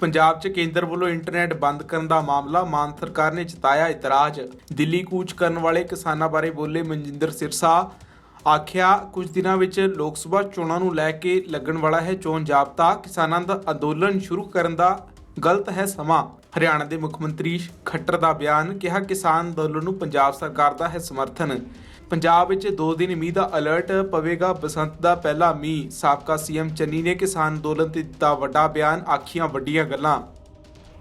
ਪੰਜਾਬ 'ਚ ਕੇਂਦਰ ਵੱਲੋਂ ਇੰਟਰਨੈਟ ਬੰਦ ਕਰਨ ਦਾ ਮਾਮਲਾ, ਮਾਨ ਸਰਕਾਰ ਨੇ ਜਤਾਇਆ ਇਤਰਾਜ਼। ਦਿੱਲੀ ਕੂਚ ਕਰਨ ਵਾਲੇ ਕਿਸਾਨਾਂ ਬਾਰੇ ਬੋਲੇ ਮਨਜਿੰਦਰ ਸਿਰਸਾ। ਆਖਿਆ, ਕੁਝ ਦਿਨਾਂ ਵਿੱਚ ਲੋਕ ਸਭਾ ਚੋਣਾਂ ਨੂੰ ਲੈ ਕੇ ਲੱਗਣ ਵਾਲਾ ਹੈ ਚੋਣ ਜਾਬਤਾ। ਕਿਸਾਨਾਂ ਦਾ ਅੰਦੋਲਨ ਸ਼ੁਰੂ ਕਰਨ ਦਾ ਗਲਤ ਹੈ ਸਮਾਂ। ਹਰਿਆਣਾ ਦੇ ਮੁੱਖ ਮੰਤਰੀ ਖੱਟਰ ਦਾ ਬਿਆਨ ਕਿਹਾ, ਕਿਸਾਨ ਅੰਦੋਲਨ ਨੂੰ ਪੰਜਾਬ ਸਰਕਾਰ ਦਾ ਹੈ ਸਮਰਥਨ। ਪੰਜਾਬ ਵਿੱਚ 2 ਦਿਨ ਮੀਂਹ ਦਾ ਅਲਰਟ ਪਵੇਗਾ। ਬਸੰਤ ਦਾ ਪਹਿਲਾ ਮੀਂਹ, ਸਾਬਕਾ ਸੀਐਮ ਚੰਨੀ ਨੇ ਕਿਸਾਨ ਅੰਦੋਲਨ ਤੇ ਦਿੱਤਾ ਵੱਡਾ ਬਿਆਨ, ਆਖੀਆਂ ਵੱਡੀਆਂ ਗੱਲਾਂ।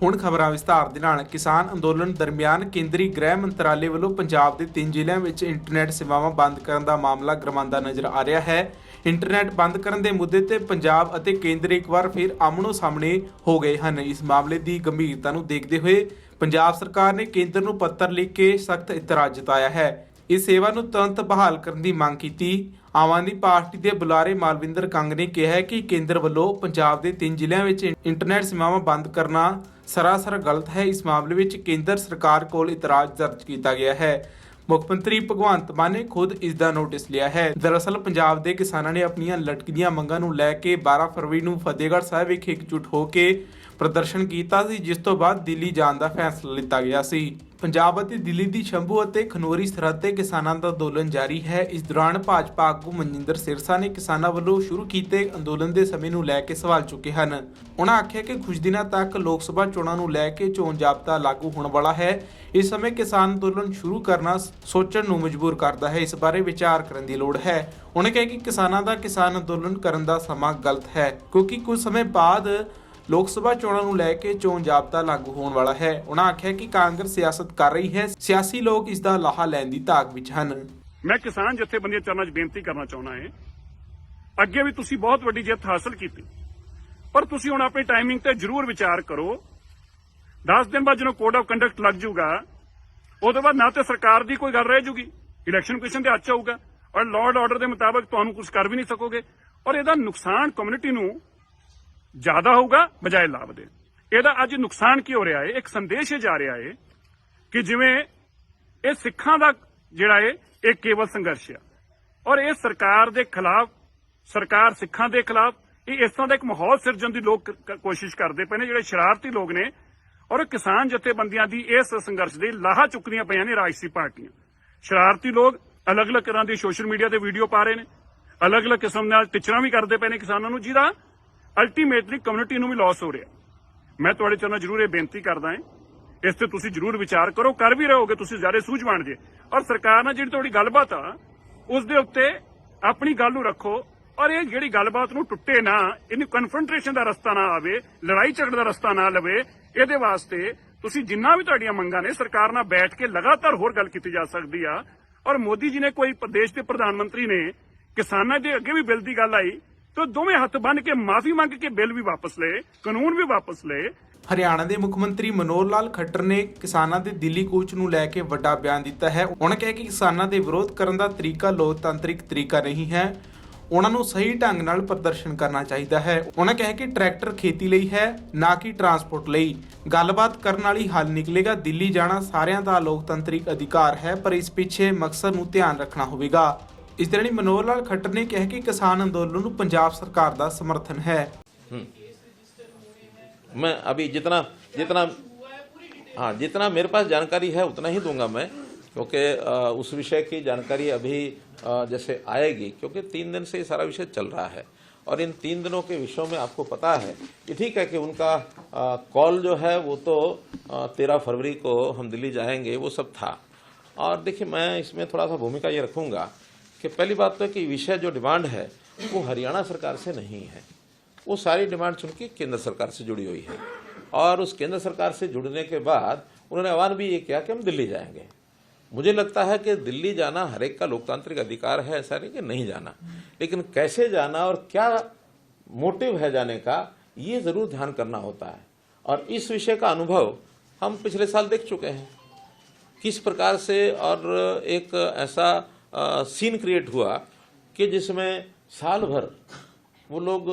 ਹੁਣ ਖਬਰਾਂ ਵਿਸਤਾਰ ਦੇ ਨਾਲ ਕਿਸਾਨ ਅੰਦੋਲਨ ਦਰਮਿਆਨ ਕੇਂਦਰੀ ਗ੍ਰਹਿ ਮੰਤਰਾਲੇ ਵੱਲੋਂ ਪੰਜਾਬ ਦੇ ਤਿੰਨ ਜ਼ਿਲ੍ਹਿਆਂ ਵਿੱਚ ਇੰਟਰਨੈਟ ਸੇਵਾਵਾਂ ਬੰਦ ਕਰਨ ਦਾ ਮਾਮਲਾ ਗਰਮਾਂਦਾ ਨਜ਼ਰ ਆ ਰਿਹਾ ਹੈ। ਇੰਟਰਨੈਟ ਬੰਦ ਕਰਨ ਦੇ ਮੁੱਦੇ ਤੇ ਪੰਜਾਬ ਅਤੇ ਕੇਂਦਰ ਇੱਕ ਵਾਰ ਫਿਰ ਆਮਣੋ ਸਾਹਮਣੇ ਹੋ ਗਏ ਹਨ। ਇਸ ਮਾਮਲੇ ਦੀ ਗੰਭੀਰਤਾ ਨੂੰ ਦੇਖਦੇ ਹੋਏ ਪੰਜਾਬ ਸਰਕਾਰ ਨੇ ਕੇਂਦਰ ਨੂੰ ਪੱਤਰ ਲਿਖ ਕੇ ਸਖਤ ਇਤਰਾਜ਼ ਜਤਾਇਆ ਹੈ। ਇਸ ਸੇਵਾ ਨੂੰ ਤੁਰੰਤ ਬਹਾਲ ਕਰਨ ਦੀ ਮੰਗ ਕੀਤੀ। ਆਮ ਆਦਮੀ ਪਾਰਟੀ ਦੇ ਬੁਲਾਰੇ ਮਾਲਵਿੰਦਰ ਕੰਗ ਨੇ ਕਿਹਾ ਕਿ ਕੇਂਦਰ ਵੱਲੋਂ ਪੰਜਾਬ ਦੇ ਤਿੰਨ ਜ਼ਿਲ੍ਹਿਆਂ ਵਿੱਚ ਇੰਟਰਨੈਟ ਸੇਵਾਵਾਂ ਬੰਦ ਕਰਨਾ ਸਰਾਸਰ ਗਲਤ ਹੈ। ਇਸ ਮਾਮਲੇ ਵਿੱਚ ਕੇਂਦਰ ਸਰਕਾਰ ਕੋਲ ਇਤਰਾਜ਼ ਦਰਜ ਕੀਤਾ ਗਿਆ ਹੈ। ਮੁੱਖ ਮੰਤਰੀ ਭਗਵੰਤ ਮਾਨ ਨੇ ਖੁਦ ਇਸ ਦਾ ਨੋਟਿਸ ਲਿਆ ਹੈ। ਦਰਅਸਲ, ਪੰਜਾਬ ਦੇ ਕਿਸਾਨਾਂ ਨੇ ਆਪਣੀਆਂ ਲਟਕਦੀਆਂ ਮੰਗਾਂ ਨੂੰ ਲੈ ਕੇ 12 ਫਰਵਰੀ ਨੂੰ ਫਤਿਹਗੜ੍ਹ ਸਾਹਿਬ ਵਿਖੇ ਇਕਜੁੱਟ ਹੋ ਕੇ ਪ੍ਰਦਰਸ਼ਨ ਕੀਤਾ ਸੀ, ਜਿਸ ਤੋਂ ਬਾਅਦ ਦਿੱਲੀ ਜਾਣ ਦਾ ਫੈਸਲਾ ਲਿੱਤਾ ਗਿਆ ਸੀ। ਪੰਜਾਬ ਅਤੇ ਦਿੱਲੀ ਦੀ ਸ਼ੰਭੂ ਅਤੇ ਖਨੋਰੀ ਸਰਹੱਦ ਤੇ ਕਿਸਾਨਾਂ ਦਾ ਅੰਦੋਲਨ ਜਾਰੀ ਹੈ। ਇਸ ਦੌਰਾਨ ਭਾਜਪਾ ਆਗੂ ਮਨਜਿੰਦਰ ਸਿਰਸਾ ਨੇ ਕਿਸਾਨਾਂ ਵੱਲੋਂ ਸ਼ੁਰੂ ਕੀਤੇ ਅੰਦੋਲਨ ਦੇ ਸਮੇਂ ਨੂੰ ਲੈ ਕੇ ਸਵਾਲ ਚੁੱਕੇ ਹਨ। ਉਹਨਾਂ ਆਖਿਆ ਕਿ ਕੁਝ ਦਿਨਾਂ ਤੱਕ ਲੋਕ ਸਭਾ ਚੋਣਾਂ ਨੂੰ ਲੈ ਕੇ ਚੋਣ ਜਾਬਤਾ ਲਾਗੂ ਹੋਣ ਵਾਲਾ ਹੈ। ਇਸ ਸਮੇਂ ਕਿਸਾਨ ਅੰਦੋਲਨ ਸ਼ੁਰੂ ਕਰਨਾ ਸੋਚਣ ਨੂੰ ਮਜਬੂਰ ਕਰਦਾ ਹੈ। ਇਸ ਬਾਰੇ ਵਿਚਾਰ ਕਰਨ ਦੀ ਲੋੜ ਹੈ। ਉਹਨਾਂ ਕਿਹਾ ਕਿ ਕਿਸਾਨਾਂ ਦਾ ਕਿਸਾਨ ਅੰਦੋਲਨ ਕਰਨ ਦਾ ਸਮਾਂ ਗਲਤ ਹੈ, ਕਿਉਂਕਿ ਕੁਝ ਸਮੇਂ ਬਾਅਦ ਲੋਕ ਸਭਾ ਚੋਣਾਂ ਨੂੰ ਲੈ ਕੇ ਚੋਣ ਜਾਬਤਾ ਲਾਗੂ ਹੋਣ ਵਾਲਾ ਹੈ। ਉਹਨਾਂ ਆਖਿਆ ਕਿ ਕਾਂਗਰਸ ਸਿਆਸਤ ਕਰ ਰਹੀ ਹੈ। ਸਿਆਸੀ ਲੋਕ ਇਸ ਦਾ ਲਾਹਾ ਲੈਣ ਦੀ ਤਾਕ ਵਿੱਚ ਹਨ। ਮੈਂ ਕਿਸਾਨ ਜਥੇਬੰਦੀਆਂ ਚਰਨਾਂ 'ਚ ਬੇਨਤੀ ਕਰਨਾ ਚਾਹੁੰਦਾ ਹਾਂ। ਅੱਗੇ ਵੀ ਤੁਸੀਂ ਬਹੁਤ ਵੱਡੀ ਜਿੱਤ ਹਾਸਲ ਕੀਤੀ। ਪਰ ਤੁਸੀਂ ਹੁਣ ਆਪਣੀ ਟਾਈਮਿੰਗ ਤੇ ਜ਼ਰੂਰ ਵਿਚਾਰ ਕਰੋ। 10 ਦਿਨ ਬਾਅਦ ਜਦੋਂ ਕੋਡ ਆਫ ਕੰਡਕਟ ਲੱਗ ਜਾਊਗਾ, ਉਹਦੇ ਬਾਅਦ ਨਾ ਤੇ ਸਰਕਾਰ ਦੀ ਕੋਈ ਗੱਲ ਰਹਿ ਜੂਗੀ ਇਲੈਕਸ਼ਨ ਕਮਿਸ਼ਨ ਦੇ ਹੱਥ ਆਊਗਾ। ਔਰ ਲਾਰਡ ਆਰਡਰ ਦੇ ਮੁਤਾਬਕ ਤੁਹਾਨੂੰ ਕੁਝ ਕਰ ਵੀ ਨਹੀਂ ਸਕੋਗੇ। ਔਰ ਇਹਦਾ ਨੁਕਸਾਨ ਕਮਿਊਨਿਟੀ ਨੂੰ ਜ਼ਿਆਦਾ ਹੋਊਗਾ ਬਜਾਏ ਲਾਭ ਦੇ ਇਹਦਾ ਅੱਜ ਨੁਕਸਾਨ ਕੀ ਹੋ ਰਿਹਾ ਹੈ ਇੱਕ ਸੰਦੇਸ਼ ਇਹ ਜਾ ਰਿਹਾ ਹੈ ਕਿ ਜਿਵੇਂ ਇਹ ਸਿੱਖਾਂ ਦਾ ਜਿਹੜਾ ਹੈ ਇਹ ਕੇਵਲ ਸੰਘਰਸ਼ ਆ ਔਰ ਇਹ ਸਰਕਾਰ ਦੇ ਖਿਲਾਫ ਸਰਕਾਰ ਸਿੱਖਾਂ ਦੇ ਖਿਲਾਫ ਇਹ ਇਸ ਤਰ੍ਹਾਂ ਦਾ ਇੱਕ ਮਾਹੌਲ ਸਿਰਜਣ ਦੀ ਲੋਕ ਕੋਸ਼ਿਸ਼ ਕਰਦੇ ਪਏ ਨੇ ਜਿਹੜੇ ਸ਼ਰਾਰਤੀ ਲੋਕ ਨੇ ਔਰ ਕਿਸਾਨ ਜਥੇਬੰਦੀਆਂ ਦੀ ਇਸ ਸੰਘਰਸ਼ ਦੇ ਲਾਹਾ ਚੁੱਕਦੀਆਂ ਪਈਆਂ ਨੇ ਰਾਜਸੀ ਪਾਰਟੀਆਂ ਸ਼ਰਾਰਤੀ ਲੋਕ ਅਲੱਗ-ਅਲੱਗ ਤਰ੍ਹਾਂ ਦੀ ਸੋਸ਼ਲ ਮੀਡੀਆ ਤੇ ਵੀਡੀਓ ਪਾ ਰਹੇ ਨੇ ਅਲੱਗ-ਅਲੱਗ ਕਿਸਮ ਨਾਲ ਟਿਚਰਾਂ ਵੀ ਕਰਦੇ ਪਏ ਨੇ ਕਿਸਾਨਾਂ ਨੂੰ ਜਿਹਦਾ ਅਲਟੀਮੇਟਲੀ ਕਮਿਊਨਿਟੀ ਨੂੰ ਵੀ ਲਾਸ ਹੋ ਰਿਹਾ ਮੈਂ ਤੁਹਾਡੇ ਚਰਨਾਂ ਜ਼ਰੂਰ ਇਹ ਬੇਨਤੀ ਕਰਦਾ ਹਾਂ। ਇਸ ਤੇ ਤੁਸੀਂ ਜ਼ਰੂਰ ਵਿਚਾਰ ਕਰੋ, ਕਰ ਵੀ ਰਹੋਗੇ, ਤੁਸੀਂ ਜ਼ਿਆਦਾ ਸੂਝਵਾਨ ਜੇ। ਔਰ ਸਰਕਾਰ ਨਾਲ ਜਿਹੜੀ ਤੁਹਾਡੀ ਗੱਲਬਾਤ ਆ, ਉਸ ਦੇ ਉੱਤੇ ਆਪਣੀ ਗੱਲ ਨੂੰ ਰੱਖੋ ਔਰ ਇਹ ਜਿਹੜੀ ਗੱਲਬਾਤ ਨੂੰ ਟੁੱਟੇ ਨਾ, ਇਹਨੂੰ ਕਨਫਰੰਟੇਸ਼ਨ ਦਾ ਰਸਤਾ ਨਾ ਆਵੇ, ਲੜਾਈ ਝਗੜੇ ਦਾ ਰਸਤਾ ਨਾ ਲਵੇ, ਇਹਦੇ ਵਾਸਤੇ ਤੁਸੀਂ ਜਿੰਨਾ ਵੀ ਤੁਹਾਡੀਆਂ ਮੰਗਾਂ ਨੇ, ਸਰਕਾਰ ਨਾਲ ਬੈਠ ਕੇ ਲਗਾਤਾਰ ਹੋਰ ਗੱਲ ਕੀਤੀ ਜਾ ਸਕਦੀ ਆ। ਔਰ ਮੋਦੀ ਜੀ ਨੇ ਕੋਈ ਪ੍ਰਦੇਸ਼ ਦੇ ਪ੍ਰਧਾਨ ਮੰਤਰੀ ਨੇ ਕਿਸਾਨਾਂ ਦੇ ਅੱਗੇ ਵੀ ਬਿੱਲ ਦੀ ਗੱਲ ਆਈ ਤਾਂ ਦੋਵੇਂ ਹੱਥ ਬੰਨ ਕੇ ਮਾਫੀ ਮੰਗ ਕੇ ਬਿੱਲ ਵੀ ਵਾਪਸ ਲਏ, ਕਾਨੂੰਨ ਵੀ ਵਾਪਸ ਲਏ। ਹਰਿਆਣਾ ਦੇ ਮੁੱਖ ਮੰਤਰੀ ਮਨੋਹਰ ਲਾਲ ਖੱਟਰ ਨੇ ਕਿਸਾਨਾਂ ਦੇ ਦਿੱਲੀ ਕੂਚ ਨੂੰ ਲੈ ਕੇ ਵੱਡਾ ਬਿਆਨ ਦਿੱਤਾ ਹੈ। ਉਹਨਾਂ ਕਿਹਾ ਕਿ ਕਿਸਾਨਾਂ ਦੇ ਵਿਰੋਧ ਕਰਨ ਦਾ ਤਰੀਕਾ ਲੋਕਤਾਂਤਰਿਕ ਤਰੀਕਾ ਨਹੀਂ ਹੈ। ਉਹਨਾਂ ਨੂੰ ਸਹੀ ਢੰਗ ਨਾਲ ਪ੍ਰਦਰਸ਼ਨ ਕਰਨਾ ਚਾਹੀਦਾ ਹੈ। ਉਹਨਾਂ ਕਿਹਾ ਕਿ ਟਰੈਕਟਰ ਖੇਤੀ ਲਈ ਹੈ, ਨਾ ਕਿ ਟਰਾਂਸਪੋਰਟ ਲਈ। ਗੱਲਬਾਤ ਕਰਨ ਵਾਲੀ ਹੱਲ ਨਿਕਲੇਗਾ, ਦਿੱਲੀ ਜਾਣਾ ਸਾਰਿਆਂ ਦਾ ਲੋਕਤੰਤਰਿਕ ਅਧਿਕਾਰ ਹੈ, ਪਰ ਇਸ ਪਿੱਛੇ ਮਕਸਦ ਨੂੰ ਧਿਆਨ ਰੱਖਣਾ ਹੋਵੇਗਾ। ਇਸ ਤਰ੍ਹਾਂ ਹੀ ਮਨੋਹਰ ਲਾਲ ਖੱਟਰ ਨੇ ਕਿਹਾ ਕਿ ਕਿਸਾਨ ਅੰਦੋਲਨ ਨੂੰ ਪੰਜਾਬ ਸਰਕਾਰ ਦਾ ਸਮਰਥਨ ਹੈ मैं अभी जितना जितना हाँ जितना मेरे पास जानकारी है उतना ही दूंगा मैं क्योंकि अ, उस विषय की जानकारी अभी अ, जैसे आएगी क्योंकि तीन दिन से ये सारा विषय चल रहा है और इन तीन दिनों के विषयों में आपको पता है कि ठीक है कि उनका अ, कॉल जो है वो तो तेरह फरवरी को हम दिल्ली जाएंगे वो सब था और देखिए मैं इसमें थोड़ा सा भूमिका ये रखूंगा कि पहली बात तो है कि विषय जो डिमांड है, वो हरियाणा सरकार से नहीं है। वो सारी डिमांड के केंद्र सरकार से जुड़ी हुई है। और उस केंद्र सरकार से जुड़ने के बाद उन्होंने आह्वान भी ये किया कि हम दिल्ली जाएँगे। मुझे लगता है कि दिल्ली जाना हर एक का लोकतांत्रिक अधिकार है, ऐसा नहीं कि नहीं जाना। लेकिन कैसे जाना और क्या मोटिव है जाने का, ये ज़रूर ध्यान करना होता है। और इस विषय का अनुभव हम पिछले साल देख चुके हैं। किस प्रकार से और एक ऐसा सीन क्रिएट हुआ कि जिसमें साल भर वो लोग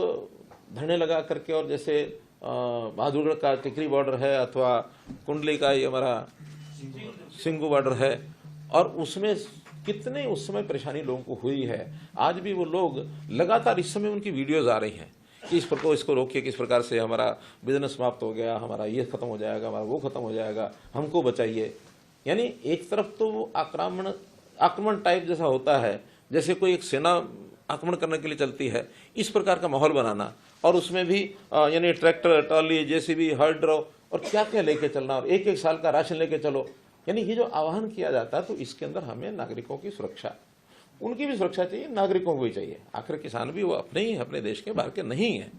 धरने लगा करके और जैसे बहादुरगढ़ का टिकरी बॉर्डर है अथवा कुंडली का ये हमारा सिंगू बॉर्डर है और उसमें कितने उस समय परेशानी लोगों को हुई है। आज भी वो लोग लगातार इस समय उनकी वीडियोज़ आ रही हैं। कि इस प्रकार इसको रोकिए, किस प्रकार से हमारा बिज़नेस समाप्त हो गया, हमारा ये खत्म हो जाएगा, हमारा वो खत्म हो जाएगा, हमको बचाइए। यानी एक तरफ़ तो वो आक्रमण आक्रमण टाइप जैसा होता है, जैसे कोई एक सेना आक्रमण करने के लिए चलती है, इस प्रकार का माहौल बनाना और उसमें भी यानी ट्रैक्टर ट्रॉली जेसीबी हर्ड और क्या क्या लेके चलना और एक एक साल का राशन लेके चलो। यानी ये जो आह्वान किया जाता है तो इसके अंदर हमें नागरिकों की सुरक्षा, उनकी भी सुरक्षा चाहिए, नागरिकों को भी चाहिए। आखिर किसान भी वो अपने ही अपने देश के बाहर के नहीं है।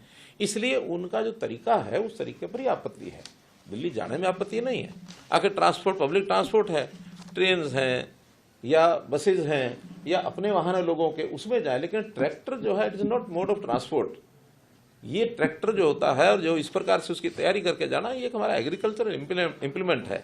इसलिए उनका जो तरीका है, उस तरीके पर ही आपत्ति है। दिल्ली जाने में आपत्ति नहीं है। आखिर ट्रांसपोर्ट पब्लिक ट्रांसपोर्ट है। ट्रेन हैं या बसेज हैं, या अपने वाहन है लोगों के, उसमें जाए, लेकिन ट्रैक्टर जो है it is not mode of transport ये ट्रैक्टर जो होता है और जो इस प्रकार से उसकी तैयारी करके जाना, ये एक हमारा एग्रीकल्चर इम्प्लीमेंट है।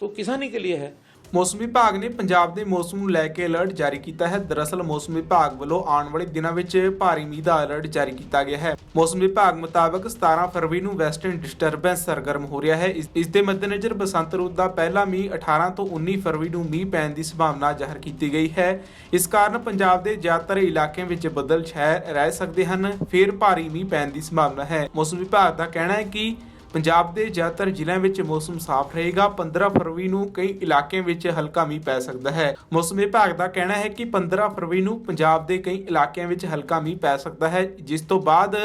तो किसानी के लिए है। ਮੌਸਮ ਵਿਭਾਗ ਨੇ ਪੰਜਾਬ ਦੇ ਮੌਸਮ ਨੂੰ ਲੈ ਕੇ ਅਲਰਟ ਜਾਰੀ ਕੀਤਾ ਹੈ। ਦਰਅਸਲ, ਮੌਸਮ ਵਿਭਾਗ ਵੱਲੋਂ ਆਉਣ ਵਾਲੇ ਦਿਨਾਂ ਵਿੱਚ ਭਾਰੀ ਮੀਂਹ ਦਾ ਅਲਰਟ ਜਾਰੀ ਕੀਤਾ ਗਿਆ ਹੈ। ਮੌਸਮ ਵਿਭਾਗ ਮੁਤਾਬਕ 17 ਫਰਵਰੀ ਨੂੰ ਵੈਸਟਰਨ ਡਿਸਟਰਬੈਂਸ ਸਰਗਰਮ ਹੋ ਰਿਹਾ ਹੈ। ਇਸ ਦੇ ਮੱਦੇਨਜ਼ਰ ਬਸੰਤ ਰੁੱਤ ਦਾ ਪਹਿਲਾ ਮੀਂਹ 18 ਤੋਂ 19 ਫਰਵਰੀ ਨੂੰ ਮੀਂਹ ਪੈਣ ਦੀ ਸੰਭਾਵਨਾ ਜ਼ਾਹਰ ਕੀਤੀ ਗਈ ਹੈ। ਇਸ ਕਾਰਨ ਪੰਜਾਬ ਦੇ ਜ਼ਿਆਦਾਤਰ ਇਲਾਕਿਆਂ ਵਿੱਚ ਬੱਦਲ ਛਾਏ ਰਹਿ ਸਕਦੇ ਹਨ। ਫਿਰ ਭਾਰੀ ਮੀਂਹ ਪੈਣ ਦੀ ਸੰਭਾਵਨਾ ਹੈ। ਮੌਸਮ ਵਿਭਾਗ ਦਾ ਕਹਿਣਾ ਹੈ ਕਿ ਪੰਜਾਬ ਦੇ ਜ਼ਿਆਦਾਤਰ ਜ਼ਿਲ੍ਹਿਆਂ ਵਿੱਚ ਮੌਸਮ ਸਾਫ਼ ਰਹੇਗਾ। 15 ਫਰਵਰੀ ਨੂੰ ਕਈ ਇਲਾਕਿਆਂ ਵਿੱਚ ਹਲਕਾ ਮੀਂਹ ਪੈ ਸਕਦਾ ਹੈ। ਮੌਸਮ ਵਿਭਾਗ ਦਾ ਕਹਿਣਾ ਹੈ ਕਿ 15 ਫਰਵਰੀ ਨੂੰ ਪੰਜਾਬ ਦੇ ਕਈ ਇਲਾਕਿਆਂ ਵਿੱਚ ਹਲਕਾ ਮੀਂਹ ਪੈ ਸਕਦਾ ਹੈ, ਜਿਸ ਤੋਂ ਬਾਅਦ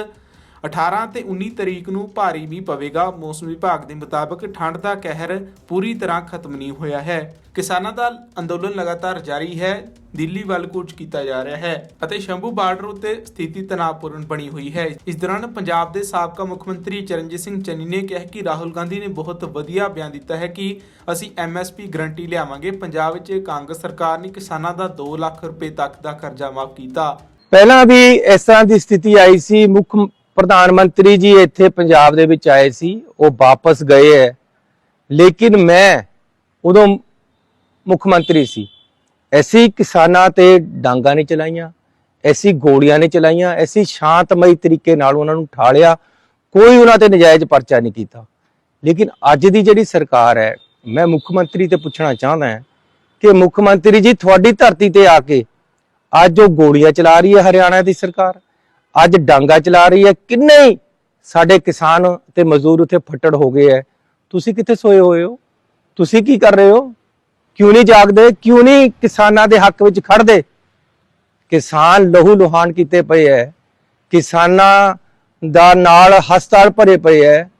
18 ਤੇ 19 ਤਰੀਕ ਨੂੰ ਭਾਰੀ ਮੀਂਹ ਪਵੇਗਾ। ਮੌਸਮ ਵਿਭਾਗ ਦੇ ਮੁਤਾਬਕ ਠੰਡ ਦਾ ਕਹਿਰ ਪੂਰੀ ਤਰ੍ਹਾਂ ਖਤਮ ਨਹੀਂ ਹੋਇਆ ਹੈ। ਕਿਸਾਨਾਂ ਦਾ ਅੰਦੋਲਨ ਲਗਾਤਾਰ ਜਾਰੀ ਹੈ। ਦਿੱਲੀ ਵੱਲ ਕੂਚ ਕੀਤਾ ਜਾ ਰਿਹਾ ਹੈ ਅਤੇ ਸ਼ੰਭੂ ਬਾਰਡਰ ਉੱਤੇ ਸਥਿਤੀ ਤਣਾਅਪੂਰਨ ਬਣੀ ਹੋਈ ਹੈ। ਇਸ ਦੌਰਾਨ ਪੰਜਾਬ ਦੇ ਸਾਬਕਾ ਮੁੱਖ ਮੰਤਰੀ ਚਰਨਜੀਤ ਸਿੰਘ ਚੰਨੀ ਨੇ ਕਿਹਾ ਕਿ ਰਾਹੁਲ ਗਾਂਧੀ ਨੇ ਬਹੁਤ ਵਧੀਆ ਬਿਆਨ ਦਿੱਤਾ ਹੈ ਕਿ ਅਸੀਂ ਐਮਐਸਪੀ ਗਰੰਟੀ ਲਿਆਵਾਂਗੇ। ਪੰਜਾਬ ਵਿੱਚ ਕਾਂਗਰਸ ਸਰਕਾਰ ਨੇ ਕਿਸਾਨਾਂ ਦਾ 2 ਲੱਖ ਰੁਪਏ ਤੱਕ ਦਾ ਕਰਜ਼ਾ ਮਾਫ ਕੀਤਾ। ਪਹਿਲਾਂ ਵੀ ਇਸ ਤਰ੍ਹਾਂ ਦੀ ਸਥਿਤੀ ਆਈ ਸੀ। ਮੁੱਖ ਪ੍ਰਧਾਨ ਮੰਤਰੀ ਜੀ ਇੱਥੇ ਪੰਜਾਬ ਦੇ ਵਿੱਚ ਆਏ ਸੀ, ਉਹ ਵਾਪਸ ਗਏ ਹੈ। ਲੇਕਿਨ ਮੈਂ ਉਦੋਂ ਮੁੱਖ ਮੰਤਰੀ ਸੀ। ਐਸੀ ਕਿਸਾਨਾਂ ਤੇ ਡਾਂਗਾ ਨਹੀਂ ਚਲਾਈਆਂ, ਐਸੀ ਗੋਲੀਆਂ ਨਹੀਂ ਚਲਾਈਆਂ, ਐਸੀ ਸ਼ਾਂਤਮਈ ਤਰੀਕੇ ਨਾਲ ਉਹਨਾਂ ਨੂੰ ਠਾਲਿਆ, ਕੋਈ ਉਹਨਾਂ ਤੇ ਨਜਾਇਜ਼ ਪਰਚਾ ਨਹੀਂ ਕੀਤਾ। ਲੇਕਿਨ ਅੱਜ ਦੀ ਜਿਹੜੀ ਸਰਕਾਰ ਹੈ, ਮੈਂ ਮੁੱਖ ਮੰਤਰੀ ਤੇ ਪੁੱਛਣਾ ਚਾਹੁੰਦਾ ਹਾਂ ਕਿ ਮੁੱਖ ਮੰਤਰੀ ਜੀ ਤੁਹਾਡੀ ਧਰਤੀ ਤੇ ਆ ਕੇ ਅੱਜ ਉਹ ਗੋਲੀਆਂ ਚਲਾ ਰਹੀ ਹੈ ਹਰਿਆਣਾ ਦੀ ਸਰਕਾਰ? ਅੱਜ ਡਾਂਗਾ ਚਲਾ ਰਹੀ ਹੈ। ਕਿੰਨੇ ਹੀ ਸਾਡੇ ਕਿਸਾਨ ਤੇ ਮਜ਼ਦੂਰ ਉੱਥੇ ਫੱਟੜ ਹੋ ਗਏ ਹੈ। ਤੁਸੀਂ ਕਿੱਥੇ ਸੋਏ ਹੋਏ ਹੋ? ਤੁਸੀਂ ਕੀ ਕਰ ਰਹੇ ਹੋ? ਕਿਉਂ ਨਹੀਂ ਜਾਗਦੇ? ਕਿਉਂ ਨਹੀਂ ਕਿਸਾਨਾਂ ਦੇ ਹੱਕ ਵਿੱਚ ਖੜਦੇ ਕਿਸਾਨ ਲਹੂ ਲੁਹਾਨ ਕੀਤੇ ਪਏ ਹੈ। ਕਿਸਾਨਾਂ ਦਾ ਨਾਲ ਹਸਪਤਾਲ ਭਰੇ ਪਏ ਹੈ।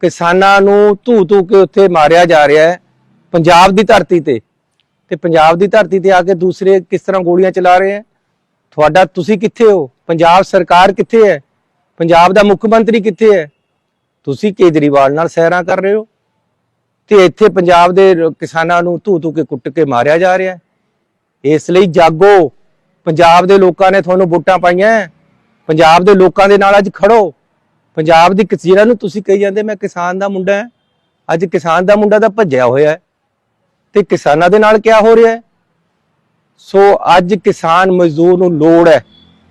ਕਿਸਾਨਾਂ ਨੂੰ ਧੂ ਧੂ ਕੇ ਉੱਥੇ ਮਾਰਿਆ ਜਾ ਰਿਹਾ ਹੈ ਪੰਜਾਬ ਦੀ ਧਰਤੀ ਤੇ। ਤੇ ਪੰਜਾਬ ਦੀ ਧਰਤੀ ਤੇ ਆ ਕੇ ਦੂਸਰੇ ਕਿਸ ਤਰ੍ਹਾਂ ਗੋਲੀਆਂ ਚਲਾ ਰਹੇ ਹੈ? ਤੁਹਾਡਾ ਤੁਸੀਂ ਕਿੱਥੇ ਹੋ? ਪੰਜਾਬ ਸਰਕਾਰ ਕਿੱਥੇ ਹੈ? ਪੰਜਾਬ ਦਾ ਮੁੱਖ ਮੰਤਰੀ ਕਿੱਥੇ ਹੈ? ਤੁਸੀਂ ਕੇਜਰੀਵਾਲ ਨਾਲ ਸਹਿਰਾਂ ਕਰ ਰਹੇ ਹੋ ਤੇ ਇੱਥੇ ਪੰਜਾਬ ਦੇ ਕਿਸਾਨਾਂ ਨੂੰ ਧੂ ਧੂ ਕੇ ਕੁੱਟ ਕੇ ਮਾਰਿਆ ਜਾ ਰਿਹਾ ਇਸ ਲਈ ਜਾਗੋ। ਪੰਜਾਬ ਦੇ ਲੋਕਾਂ ਨੇ ਤੁਹਾਨੂੰ ਵੋਟਾਂ ਪਾਈਆਂ ਪੰਜਾਬ ਦੇ ਲੋਕਾਂ ਦੇ ਨਾਲ ਅੱਜ ਖੜੋ। ਪੰਜਾਬ ਦੀ ਕਿਸਾਨਾਂ ਨੂੰ ਤੁਸੀਂ ਕਹੀ ਜਾਂਦੇ, ਮੈਂ ਕਿਸਾਨ ਦਾ ਮੁੰਡਾ ਹਾਂ। ਅੱਜ ਕਿਸਾਨ ਦਾ ਮੁੰਡਾ ਤਾਂ ਭੱਜਿਆ ਹੋਇਆ ਹੈ। ਤੇ ਕਿਸਾਨਾਂ ਦੇ ਨਾਲ ਕੀ ਹੋ ਰਿਹਾ ਹੈ? ਸੋ ਅੱਜ ਕਿਸਾਨ ਮਜ਼ਦੂਰ ਨੂੰ ਲੋੜ ਹੈ।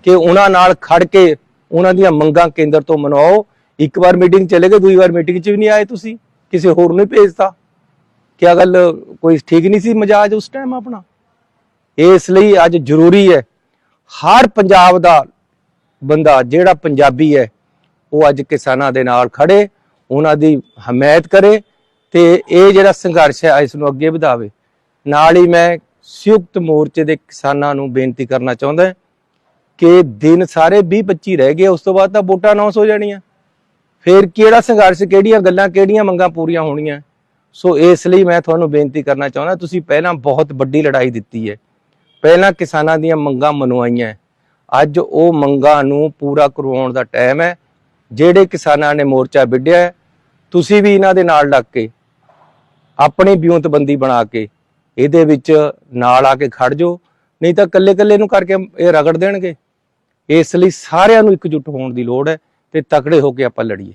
ਕਿ ਉਹਨਾਂ ਨਾਲ ਖੜ ਕੇ ਉਹਨਾਂ ਦੀਆਂ ਮੰਗਾਂ ਕੇਂਦਰ ਤੋਂ ਮਨਾਓ। ਇੱਕ ਵਾਰ ਮੀਟਿੰਗ ਚਲੇ ਗਏ, ਦੂਜੀ ਵਾਰ ਮੀਟਿੰਗ 'ਚ ਵੀ ਨਹੀਂ ਆਏ ਤੁਸੀਂ। ਕਿਸੇ ਹੋਰ ਨੂੰ ਹੀ ਭੇਜਤਾ। ਕੀ ਗੱਲ, ਕੋਈ ਠੀਕ ਨਹੀਂ ਸੀ ਮਜਾਜ ਉਸ ਟਾਈਮ ਆਪਣਾ? ਇਸ ਲਈ ਅੱਜ ਜ਼ਰੂਰੀ ਹੈ, ਹਰ ਪੰਜਾਬ ਦਾ ਬੰਦਾ, ਜਿਹੜਾ ਪੰਜਾਬੀ ਹੈ, ਉਹ ਅੱਜ ਕਿਸਾਨਾਂ ਦੇ ਨਾਲ ਖੜੇ, ਉਹਨਾਂ ਦੀ ਹਮਾਇਤ ਕਰੇ ਤੇ ਇਹ ਜਿਹੜਾ ਸੰਘਰਸ਼ ਹੈ, ਇਸ ਨੂੰ ਅੱਗੇ ਵਧਾਵੇ। ਨਾਲ ਹੀ ਮੈਂ ਸੰਯੁਕਤ ਮੋਰਚੇ ਦੇ ਕਿਸਾਨਾਂ ਨੂੰ ਬੇਨਤੀ ਕਰਨਾ ਚਾਹੁੰਦਾ ਹਾਂ ਕਿ ਦਿਨ ਸਾਰੇ 20 25 ਰਹਿ ਗਏ, ਉਸ ਤੋਂ ਬਾਅਦ ਤਾਂ ਵੋਟਾਂ ਅਨਾਉਂਸ ਹੋ ਜਾਣੀਆਂ। ਫਿਰ ਕਿਹੜਾ ਸੰਘਰਸ਼, ਕਿਹੜੀਆਂ ਗੱਲਾਂ, ਕਿਹੜੀਆਂ ਮੰਗਾਂ ਪੂਰੀਆਂ ਹੋਣੀਆਂ? ਸੋ ਇਸ ਲਈ ਮੈਂ ਤੁਹਾਨੂੰ ਬੇਨਤੀ ਕਰਨਾ ਚਾਹੁੰਦਾ, ਤੁਸੀਂ ਪਹਿਲਾਂ ਬਹੁਤ ਵੱਡੀ ਲੜਾਈ ਦਿੱਤੀ ਹੈ। ਪਹਿਲਾਂ ਕਿਸਾਨਾਂ ਦੀਆਂ ਮੰਗਾਂ ਮਨਵਾਈਆਂ। ਅੱਜ ਉਹ ਮੰਗਾਂ ਨੂੰ ਪੂਰਾ ਕਰਵਾਉਣ ਦਾ ਟਾਈਮ ਹੈ। ਜਿਹੜੇ ਕਿਸਾਨਾਂ ਨੇ ਮੋਰਚਾ ਵਿੱਢਿਆ ਤੁਸੀਂ ਵੀ ਇਹਨਾਂ ਦੇ ਨਾਲ ਲੱਗ ਕੇ, ਆਪਣੀ ਬਿਉਂਤਬੰਦੀ ਬਣਾ ਕੇ, ਇਹਦੇ ਵਿੱਚ ਨਾਲ ਆ ਕੇ ਖੜ ਜਾਓ। ਨਹੀਂ ਤਾਂ ਕੱਲੇ ਕੱਲੇ ਨੂੰ ਕਰਕੇ ਇਹ ਰਗੜ ਦੇਣਗੇ। ਇਸ ਲਈ ਸਾਰਿਆਂ ਨੂੰ ਇਕਜੁੱਟ ਹੋਣ ਦੀ ਲੋੜ ਹੈ ਤੇ ਤਕੜੇ ਹੋ ਕੇ ਆਪਾਂ ਲੜੀਏ।